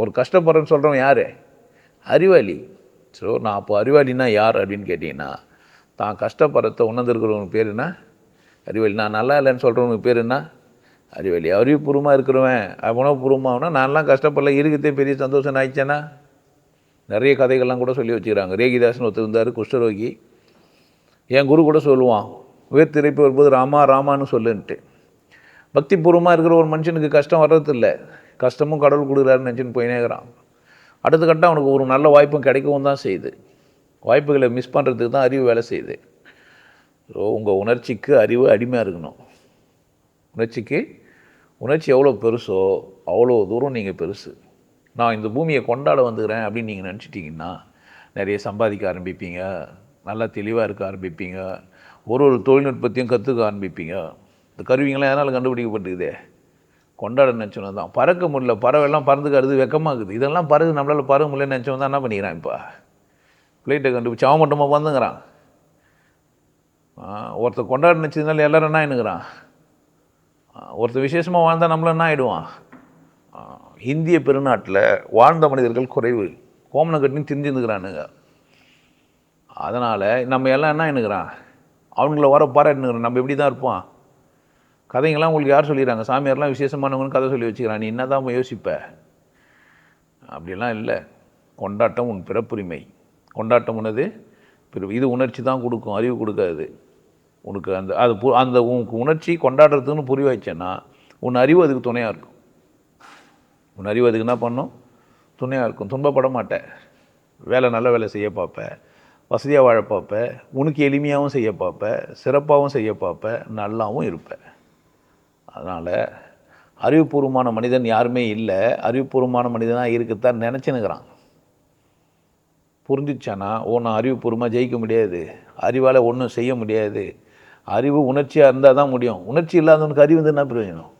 ஒரு கஷ்டப்படுறேன்னு சொல்கிறவன் யார்? அறிவாளி. ஸோ நான் அப்போ அறிவாளினா யார் அப்படின்னு கேட்டிங்கன்னா தான் கஷ்டப்படுறத உணர்ந்துருக்கிறவனுக்கு பேர் என்ன? அறிவாளி. நான் நல்லா இல்லைன்னு சொல்கிறவனுக்கு பேர் என்ன? அறிவாளி. அறிவுபூர்வமாக இருக்கிறவன். உணவுபூர்வமாகனா நான்லாம் கஷ்டப்படல. இருக்கிறதே பெரிய சந்தோஷம். ஆயிடுச்சேன்னா? நிறைய கதைகள்லாம் கூட சொல்லி வச்சுக்கிறாங்க. ரேகிதாசன் ஒருத்தர் இருந்தார் குஷ்டரோகி. என் குரு கூட சொல்லுவான் உயர் திரைப்பு வரும்போது ராமா ராமான்னு சொல்லுன்ட்டு. பக்தி பூர்வமாக இருக்கிற ஒரு மனுஷனுக்கு கஷ்டம் வர்றதில்லை. கஷ்டமும் கடவுள் கொடுக்குறாருன்னு நினச்சின்னு போயினேங்கிறான் அடுத்த கட்டம் அவனுக்கு ஒரு நல்ல வாய்ப்பும் கிடைக்கவும் தான் செய்யுது. வாய்ப்புகளை மிஸ் பண்ணுறதுக்கு தான் அறிவு வேலை செய்யுது. ஸோ உங்கள் உணர்ச்சிக்கு அறிவு அடிமையாக இருக்கணும். உணர்ச்சிக்கு உணர்ச்சி எவ்வளோ பெருசோ அவ்வளோ தூரம் நீங்கள் பெருசு. நான் இந்த பூமியை கொண்டாட வந்துக்கிறேன் அப்படின்னு நீங்கள் நினச்சிட்டிங்கன்னா நிறைய சம்பாதிக்க ஆரம்பிப்பீங்க. நல்லா தெளிவாக இருக்க ஆரம்பிப்பீங்க. ஒரு ஒரு தொழில்நுட்பத்தையும் கற்றுக்க ஆரம்பிப்பீங்க. இந்த கருவிங்களாம் எதனால் கண்டுபிடிக்கப்பட்டுக்குதே கொண்டாட நினச்சோன்னு தான். பறக்க முடியல பறவைலாம் பறந்துக்கிறது வெக்கமாகுது. இதெல்லாம் பறகு நம்மளால் பறக்க முடியலன்னு நினச்சவன் தான் என்ன பண்ணிக்கிறான் இப்போ? பிளேட்டை கண்டுபிடிச்சி அவன் மட்டுமா வந்துங்கிறான் ஒருத்தர் கொண்டாட நினச்சதுனால எல்லோரும் என்ன ஆயினுங்கிறான் ஒருத்தர் விசேஷமாக வாழ்ந்தால் நம்மள என்ன ஆகிடுவான் இந்திய பெருநாட்டில் வாழ்ந்த மனிதர்கள் குறைவு. கோமனை கட்டின்னு திரிஞ்சிருந்துக்கிறானுங்க. அதனால் நம்ம எல்லாம் என்ன எண்ணுக்கிறான் அவங்கள வர பாராட்டுனுங்கிறோம் நம்ம எப்படி தான் இருப்போம்? கதைங்கெல்லாம் உங்களுக்கு யார் சொல்லிடுறாங்க? சாமியார்லாம் விசேஷமானவங்கன்னு கதை சொல்லி வச்சுக்கிறான் நீ என்ன தான் யோசிப்ப? அப்படிலாம் இல்லை. கொண்டாட்டம் உன் பிறப்புரிமை. கொண்டாட்டம் உனது பிற இது உணர்ச்சி தான் கொடுக்கும் அறிவு கொடுக்காது. உனக்கு அந்த அது பு அந்த உனக்கு உணர்ச்சி கொண்டாடுறதுன்னு புரிய வச்சேன்னா உன் அறிவு அதுக்கு துணையாக இருக்கும். உன் அறிவு அதுக்கு என்ன பண்ணும்? துணையாக இருக்கும். துன்பப்பட மாட்டேன் வேலை நல்ல வேலை செய்ய பார்ப்பேன் வசதியாக வாழ பார்ப்பேன் உனக்கு எளிமையாகவும் செய்ய பார்ப்பேன் சிறப்பாகவும் செய்ய பார்ப்பேன் நல்லாவும் இருப்பேன் அதனால் அறிவுபூர்வமான மனிதன் யாருமே இல்லை. அறிவுபூர்வமான மனிதனாக இருக்கத்தான் நினச்சினுக்கிறான் புரிஞ்சிச்சானா? ஓ நான் அறிவுபூர்வமாக ஜெயிக்க முடியாது. அறிவால் ஒன்றும் செய்ய முடியாது. அறிவு உணர்ச்சியாக இருந்தால் தான் முடியும். உணர்ச்சி இல்லாதவனுக்கு அறிவு வந்து என்ன பிரயோஜனம்?